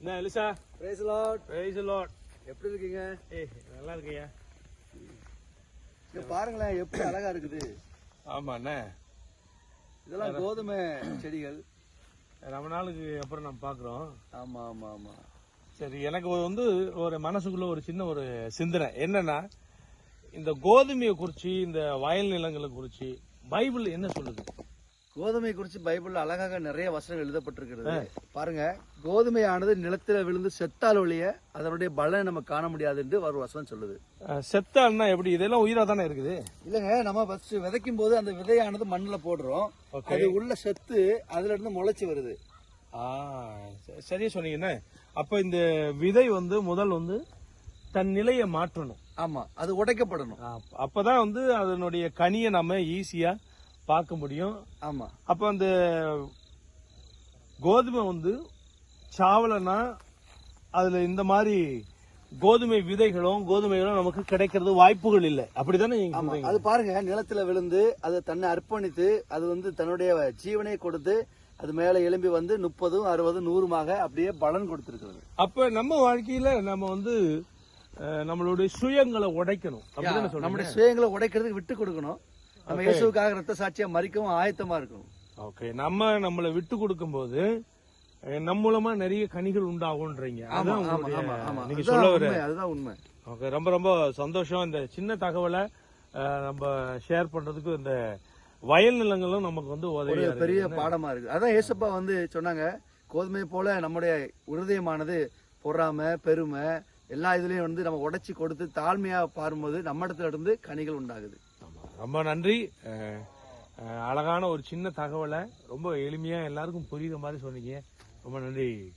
என்ன Eliza? Praise Lord praise Lord எப்படி இருக்கீங்க? ஏய் நல்லா இருக்கையா? பாருங்களேன் எப்படி அழகா இருக்குது. ஆமா அண்ணே இதெல்லாம் கோதுமை செடிகள். ரொம்ப நாளுக்கு அப்புறம் நம்ம பாக்குறோம் ஆமா ஆமா ஆமா. சரி எனக்கு ஒரு வந்து ஒரு மனசுக்குள்ள ஒரு சின்ன ஒரு சிந்தனை. என்னன்னா இந்த கோதுமையை குறிச்சு இந்த வயல் நிலங்களை குறிச்சு பைபிள் என்ன சொல்லுது? கோதுமை குறித்து பைபிள்ல அழகாக நிறைய வசனங்கள் எழுதப்பட்டிருக்கிறது. பாருங்க கோதுமையானது நிலத்துல விழுந்து செத்தால் ஒழிய அதனுடைய பலனை நம்ம காண முடியாது என்று ஒரு வசனம் சொல்லுது. செத்தால்னா எப்படி? இதெல்லாம் உயிரா தானே இருக்குது? இல்லங்க நம்ம ஃபர்ஸ்ட் விதைக்கும் போது அந்த விதையானது மண்ணுல போடுறோம். அது உள்ள செத்து அதுல இருந்து முளைச்சு வருது. சரியா சொன்னீங்கண்ணே. அப்ப இந்த விதை வந்து முதல் வந்து தன் நிலையை மாற்றணும். ஆமா அது உடைக்கப்படணும். அப்- அப்பதான் வந்து அதனுடைய கனியை நம்ம ஈஸியா பார்க்க முடியும். ஆமா. அப்ப அந்த கோதுமை வந்து சாவலனா அதுல இந்த மாதிரி கோதுமை விதைகளும் கோதுமைகளும் நமக்கு கிடைக்கிறது வாய்ப்புகள் இல்லை. சொல்றீங்க? அது பாருங்க நிலத்துல விழுந்து அது தன்னை அர்ப்பணித்து அது வந்து தன்னுடைய ஜீவனை கொடுத்து அது மேல எழும்பி வந்து முப்பதும் அறுபதும் நூறுமாக அப்படியே பலன் கொடுத்திருக்கிறது. அப்ப நம்ம வாழ்க்கையில நம்ம வந்து நம்மளுடைய சுயங்களை உடைக்கணும். அப்படிதானே நம்முடைய சுயங்களை உடைக்கிறதுக்கு விட்டு கொடுக்கணும். நம்ம இயேசுக்காக ரத்த சாட்சியா மறிக்கவும் ஆயத்தமா இருக்கணும். ஓகே நம்ம நம்மளை விட்டு கொடுக்கும்போது அஹ், நம்ம மூலமா நிறைய கனிகள் உண்டாகும்ன்றீங்க. நீங்க சொல்ல வர அதுதான் உண்மை. ஓகே ரொம்ப ரொம்ப சந்தோஷம். இந்த சின்ன தகவலை நம்ம ஷேர் பண்றதுக்கு இந்த வயல் நிலங்களும் நமக்கு வந்து ஒரு உதவியா பெரிய பாடமா இருக்கு அதான் ஏசப்பா வந்து சொன்னாங்க கோதுமை போல நம்முடைய இருதயமானது பொறாமை பெருமை எல்லா இதுலயும் வந்து நம்ம உடைச்சி கொடுத்து தாழ்மையா பாரும்போது நம்ம இடத்துல இருந்து கனிகள் உண்டாகுது. ரொம்ப நன்றி. அழகான ஒரு சின்ன தகவலை ரொம்ப எளிமையா எல்லாருக்கும் புரியுற மாதிரி சொன்னீங்க. ரொம்ப நன்றி.